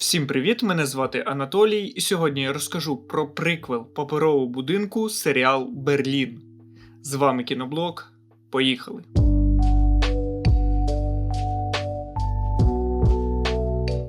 Всім привіт! Мене звати Анатолій, і сьогодні я розкажу про приквел паперового будинку серіал Берлін. З вами кіноблог. Поїхали!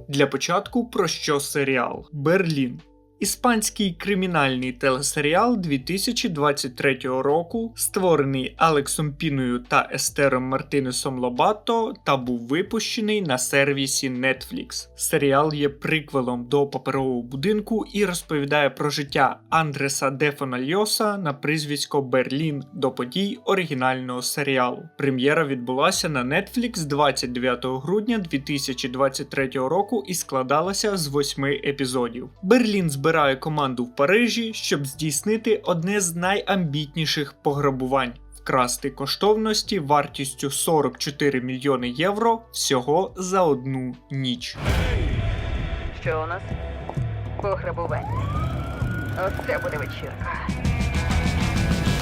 Для початку про що серіал Берлін. Іспанський кримінальний телесеріал 2023 року, створений Алексом Піною та Естером Мартинесом Лобато та був випущений на сервісі Netflix. Серіал є приквелом до паперового будинку і розповідає про життя Андреса Дефона Льоса на прізвисько Берлін до подій оригінального серіалу. Прем'єра відбулася на Netflix 29 грудня 2023 року і складалася з восьми епізодів. Берлін збирає команду в Парижі, щоб здійснити одне з найамбітніших пограбувань. Вкрасти коштовності вартістю 44 мільйони євро всього за одну ніч. Що у нас? Пограбування. Оце буде вечірка.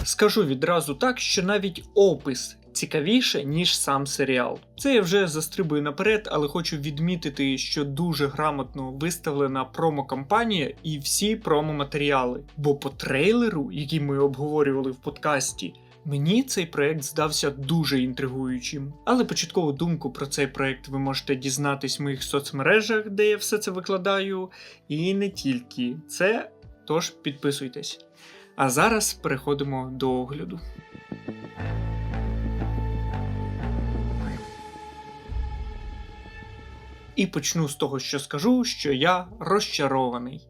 Скажу відразу так, що навіть опис цікавіше, ніж сам серіал. Це я вже застрибую наперед, але хочу відмітити, що дуже грамотно виставлена промо-кампанія і всі промо-матеріали. Бо по трейлеру, який ми обговорювали в подкасті, Мені цей проект здався дуже інтригуючим, але початкову думку про цей проект ви можете дізнатись в моїх соцмережах, де я все це викладаю, і не тільки це. Тож підписуйтесь. А зараз переходимо до огляду. І почну з того, що скажу, що я розчарований.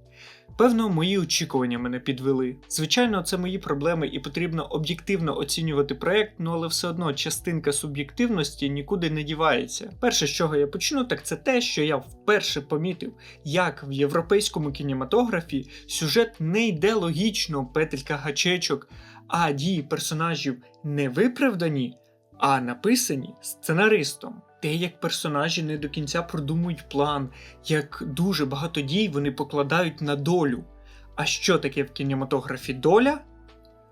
Певно, мої очікування мене підвели. Звичайно, це мої проблеми, і потрібно об'єктивно оцінювати проект, ну але все одно частинка суб'єктивності нікуди не дівається. Перше, з чого я почну, так це те, що я вперше помітив, як в європейському кінематографі сюжет не йде логічно, петелька гачечок, а дії персонажів не виправдані, а написані сценаристом. Те, як персонажі не до кінця продумують план, як дуже багато дій вони покладають на долю. А що таке в кінематографі доля?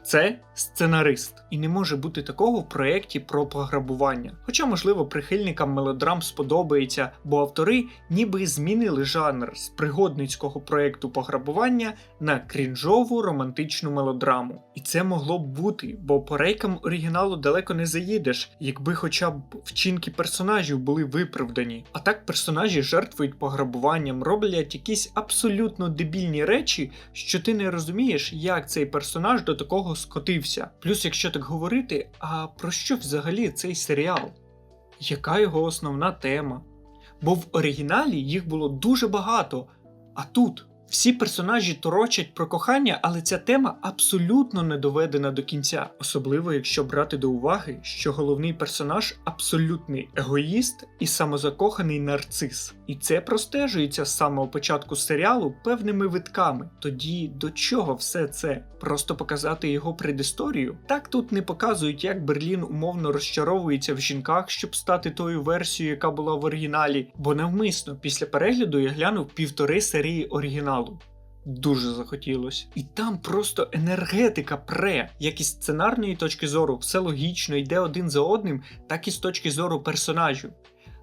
Це сценарист. І не може бути такого в проєкті про пограбування. Хоча, можливо, прихильникам мелодрам сподобається, бо автори ніби змінили жанр з пригодницького проєкту пограбування на крінжову романтичну мелодраму. І це могло б бути, бо по рейкам оригіналу далеко не заїдеш, якби хоча б вчинки персонажів були виправдані. А так персонажі жертвують пограбуванням, роблять якісь абсолютно дебільні речі, що ти не розумієш, як цей персонаж до такого скотився. Плюс, якщо так говорити, а про що взагалі цей серіал? Яка його основна тема? Бо в оригіналі їх було дуже багато, а тут всі персонажі торочать про кохання, але ця тема абсолютно не доведена до кінця, особливо якщо брати до уваги, що головний персонаж абсолютний егоїст і самозакоханий нарцис. І це простежується з самого початку серіалу певними витками. Тоді до чого все це? Просто показати його предісторію? Так тут не показують, як Берлін умовно розчаровується в жінках, щоб стати тою версією, яка була в оригіналі, бо навмисно після перегляду я глянув півтори серії оригіналу. Дуже захотілося. І там просто енергетика пре, як із сценарної точки зору, все логічно йде один за одним, так і з точки зору персонажів.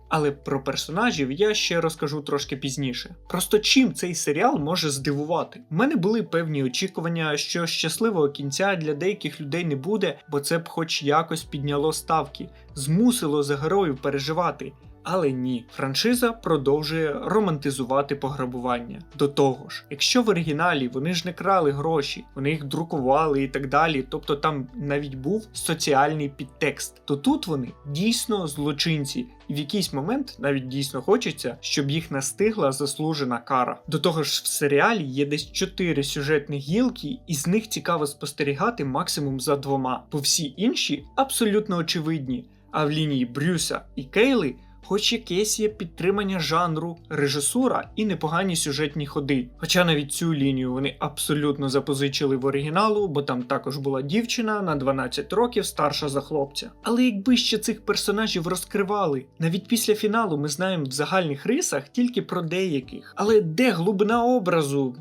Але про персонажів я ще розкажу трошки пізніше. Просто чим цей серіал може здивувати? У мене були певні очікування, що щасливого кінця для деяких людей не буде, бо це б хоч якось підняло ставки, змусило за героїв переживати. Але ні, франшиза продовжує романтизувати пограбування. До того ж, якщо в оригіналі вони ж не крали гроші, вони їх друкували і так далі, тобто там навіть був соціальний підтекст, то тут вони дійсно злочинці, і в якийсь момент навіть дійсно хочеться, щоб їх настигла заслужена кара. До того ж, в серіалі є десь чотири сюжетні гілки, і з них цікаво спостерігати максимум за двома, бо всі інші абсолютно очевидні. А в лінії Брюса і Кейли хоч якесь є підтримання жанру, режисура і непогані сюжетні ходи. Хоча навіть цю лінію вони абсолютно запозичили в оригіналу, бо там також була дівчина на 12 років старша за хлопця. Але якби ще цих персонажів розкривали, навіть після фіналу ми знаємо в загальних рисах тільки про деяких. Але де глибина образу?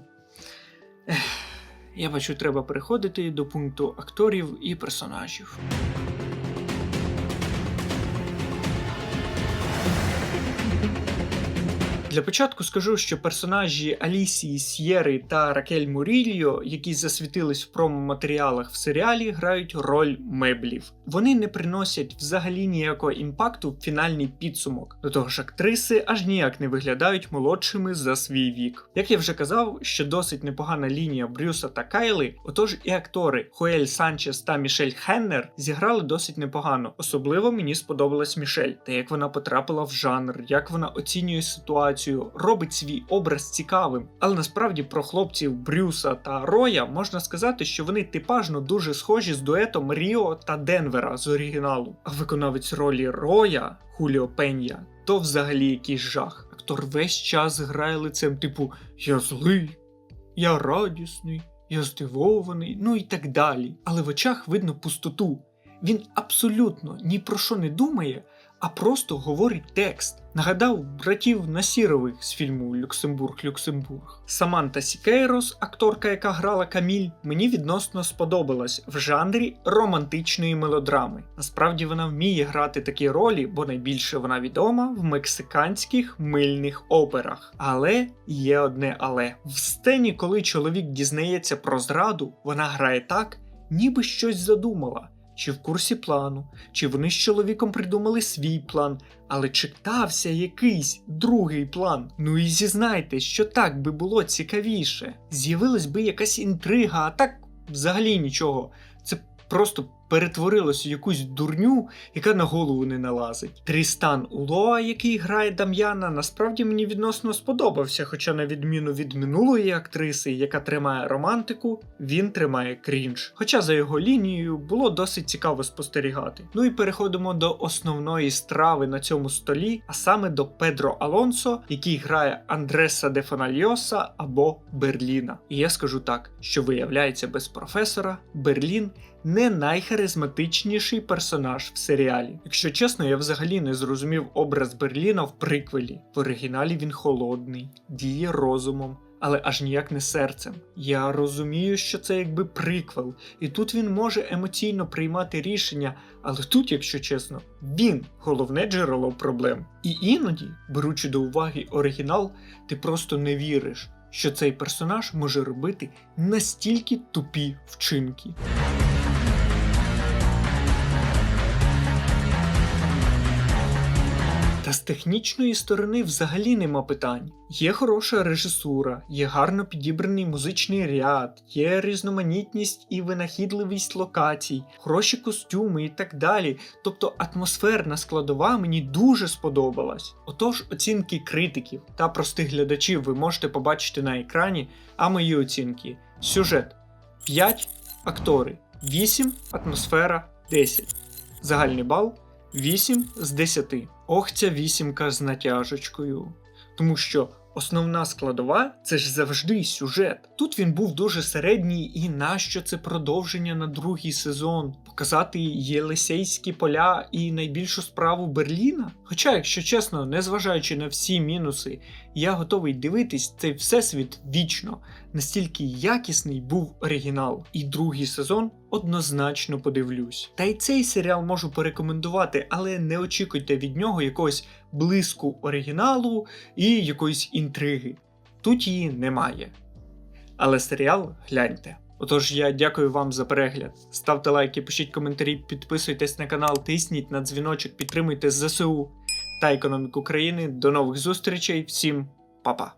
Ех, я бачу, треба переходити до пункту акторів і персонажів. Для початку скажу, що персонажі Алісії С'єри та Ракель Мурільо, які засвітились в промо-матеріалах в серіалі, грають роль меблів. Вони не приносять взагалі ніякого імпакту в фінальний підсумок. До того ж, актриси аж ніяк не виглядають молодшими за свій вік. Як я вже казав, що досить непогана лінія Брюса та Кайли, отож і актори Хоель Санчес та Мішель Хеннер зіграли досить непогано. Особливо мені сподобалась Мішель, та як вона потрапила в жанр, як вона оцінює ситуацію, робить свій образ цікавим. Але насправді про хлопців Брюса та Роя можна сказати, що вони типажно дуже схожі з дуетом Ріо та Денвера з оригіналу. А виконавець ролі Роя Хуліо Пенья то взагалі якийсь жах. Актор весь час грає лицем, типу Я злий, я радісний, я здивований, ну і так далі. Але в очах видно пустоту. Він абсолютно ні про що не думає, а просто говорить текст. Нагадав братів Насірових з фільму Люксембург Люксембург. Саманта Сікейрос, акторка, яка грала Каміль, мені відносно сподобалась в жанрі романтичної мелодрами. Насправді вона вміє грати такі ролі, бо найбільше вона відома в мексиканських мильних операх. Але є одне але в сцені, коли чоловік дізнається про зраду, вона грає так, ніби щось задумала. Чи в курсі плану, чи вони з чоловіком придумали свій план, але читався якийсь другий план. Ну і зізнайте, що так би було цікавіше. З'явилась би якась інтрига, а так взагалі нічого. Це просто перетворилось у якусь дурню, яка на голову не налазить. Трістан Улоа, який грає Дам'яна, насправді мені відносно сподобався, хоча, на відміну від минулої актриси, яка тримає романтику, він тримає крінж. Хоча за його лінією було досить цікаво спостерігати. Ну і переходимо до основної страви на цьому столі, а саме до Педро Алонсо, який грає Андреса де Фональоса або Берліна. І я скажу так, що виявляється без професора Берлін не найхаризматичніший персонаж в серіалі. Якщо чесно, я взагалі не зрозумів образ Берліна в приквелі. В оригіналі він холодний, діє розумом. Але аж ніяк не серцем. Я розумію, що це якби приквел, і тут він може емоційно приймати рішення, але тут, якщо чесно, він головне джерело проблем. І іноді, беручи до уваги оригінал, ти просто не віриш, що цей персонаж може робити настільки тупі вчинки. Та з технічної сторони взагалі нема питань. Є хороша режисура, є гарно підібраний музичний ряд, є різноманітність і винахідливість локацій, хороші костюми і так далі. Тобто атмосферна складова мені дуже сподобалась. Отож, оцінки критиків та простих глядачів ви можете побачити на екрані, а мої оцінки: сюжет 5, актори 8, атмосфера 10. Загальний бал 8 з 10. Ох, ця вісімка з натяжечкою. Тому що основна складова це ж завжди сюжет. Тут він був дуже середній, і нащо це продовження на другий сезон? Показати Єлисейські поля і найбільшу справу Берліна? Хоча, якщо чесно, незважаючи на всі мінуси, я готовий дивитись цей всесвіт вічно, настільки якісний був оригінал. І другий сезон однозначно подивлюсь. Та й цей серіал можу порекомендувати, але не очікуйте від нього якогось блиску оригіналу і якоїсь інтриги. Тут її немає. Але серіал гляньте. Отож, я дякую вам за перегляд. Ставте лайки, пишіть коментарі, підписуйтесь на канал, тисніть на дзвіночок, підтримуйте ЗСУ та економіку країни. До нових зустрічей, всім па-па!